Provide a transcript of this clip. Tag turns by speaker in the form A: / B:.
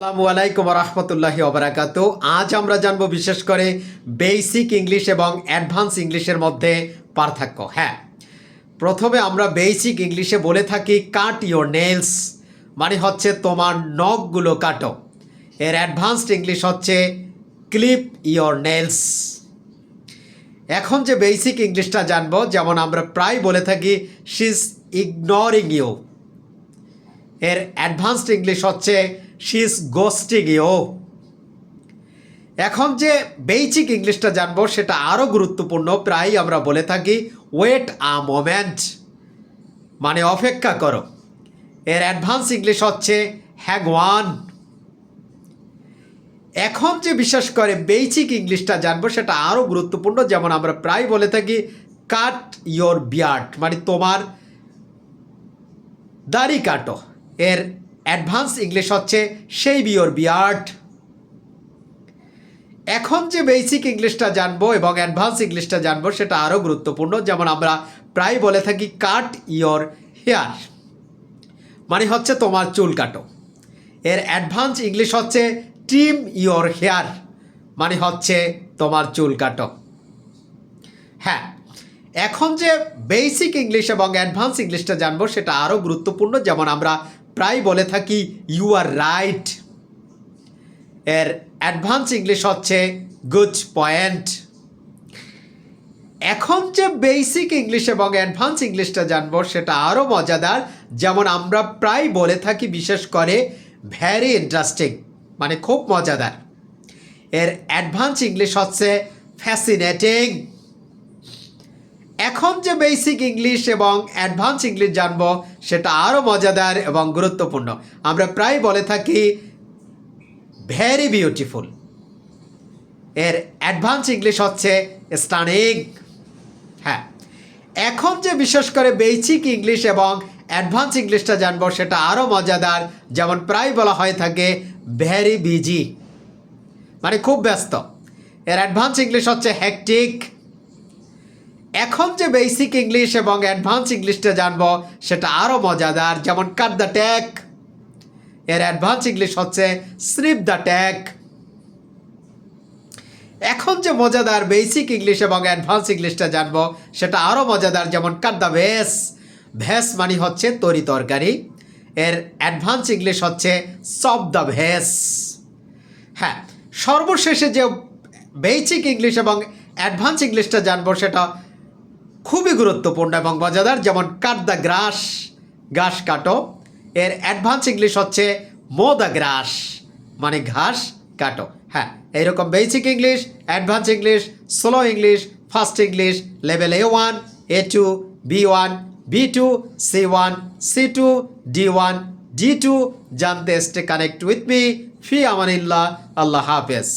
A: আসসালামু আলাইকুম রহমতুল্লাহি ওবরাকাত আজ আমরা জানব বিশেষ করে বেসিক ইংলিশ এবং অ্যাডভান্স ইংলিশের মধ্যে পার্থক্য। হ্যাঁ প্রথমে আমরা বেসিক ইংলিশে বলে থাকি, কাট ইয়োর নেলস মানে হচ্ছে তোমার নখগুলো কাটো। এর অ্যাডভান্সড ইংলিশ হচ্ছে, ক্লিপ ইয়োর নেলস এখন যে বেসিক ইংলিশটা জানব, যেমন আমরা প্রায় বলে থাকি শিজ ইগনোরিং ইউ এর অ্যাডভান্সড ইংলিশ হচ্ছে শি ইজ গোস্টিং ইউ এখন যে বেসিক ইংলিশটা জানব, সেটা আরও গুরুত্বপূর্ণ। প্রায় আমরা বলে থাকি ওয়েট আ মোমেন্ট মানে অপেক্ষা করো। এর অ্যাডভান্স ইংলিশ হচ্ছে হ্যাগ ওয়ান এখন যে বিশেষ করে বেসিক ইংলিশটা জানব, সেটা আরও গুরুত্বপূর্ণ। যেমন আমরা প্রায় বলে থাকি কাট ইয়োর বিয়ার্ড মানে তোমার দাড়ি কাটো। এর অ্যাডভান্স ইংলিশ হচ্ছে সেই বিওর বিয়ার্ড এখন যে বেসিক ইংলিশটা জানব এবং অ্যাডভান্স ইংলিশটা জানব, সেটা আরও গুরুত্বপূর্ণ। যেমন আমরা প্রায় বলে থাকি কাট ইয়োর হেয়ার মানে হচ্ছে তোমার চুল কাটো। এর অ্যাডভান্স ইংলিশ হচ্ছে ট্রিম ইয়োর হেয়ার মানে হচ্ছে তোমার চুল কাটো। হ্যাঁ এখন যে বেসিক ইংলিশ এবং অ্যাডভান্স ইংলিশটা জানব, সেটা আরও গুরুত্বপূর্ণ। যেমন আমরা প্রায় বলে থাকি ইউ আর রাইট এর অ্যাডভান্স ইংলিশ হচ্ছে গুড পয়েন্ট এখন যে বেসিক ইংলিশ এবং অ্যাডভান্স ইংলিশটা জানব, সেটা আরও মজাদার। যেমন আমরা প্রায় বলে থাকি, বিশেষ করে ভ্যারি ইন্টারেস্টিং মানে খুব মজাদার। এর অ্যাডভান্স ইংলিশ হচ্ছে ফ্যাসিনেটিং এখন যে বেসিক ইংলিশ এবং অ্যাডভান্স ইংলিশ জানব সেটা আরও মজাদার এবং গুরুত্বপূর্ণ। আমরা প্রায় বলে থাকি ভেরি বিউটিফুল এর অ্যাডভান্স ইংলিশ হচ্ছে স্টানিং হ্যাঁ এখন যে বিশেষ করে বেসিক ইংলিশ এবং অ্যাডভান্স ইংলিশটা জানব, সেটা আরও মজাদার। যেমন প্রায় বলা হয়ে থাকে ভেরি বিজি মানে খুব ব্যস্ত। এর অ্যাডভান্স ইংলিশ হচ্ছে হ্যাকটিক এখন যে বেসিক ইংলিশ এবং অ্যাডভান্স ইংলিশটা জানব, সেটা আরও মজাদার, যেমন কাট দ্য ট্যাক এর অ্যাডভান্স ইংলিশ হচ্ছে স্লিপ দ্য ট্যাক এখন যে মজাদার বেসিক ইংলিশ এবং অ্যাডভান্স ইংলিশটা জানব, সেটা আরও মজাদার, যেমন কাট দ্য ভেস ভেস মানে হচ্ছে তরি তরকারি। এর অ্যাডভান্স ইংলিশ হচ্ছে সব দ্য ভেস হ্যাঁ সর্বশেষে যে বেসিক ইংলিশ এবং অ্যাডভান্স ইংলিশটা জানব, সেটা খুবই গুরুত্বপূর্ণ এবং মজাদার, যেমন কাট দ্য গ্রাস, ঘাস কাটো। এর অ্যাডভান্স ইংলিশ হচ্ছে মো দ্য গ্রাস মানে ঘাস কাটো। হ্যাঁ এইরকম basic English, advance English slow English fast English level A one A two B one B two C one C two D one D two জানতে স্টে কানেক্ট উইথ মি ফি আমানিল্লাহ আল্লাহ হাফেজ।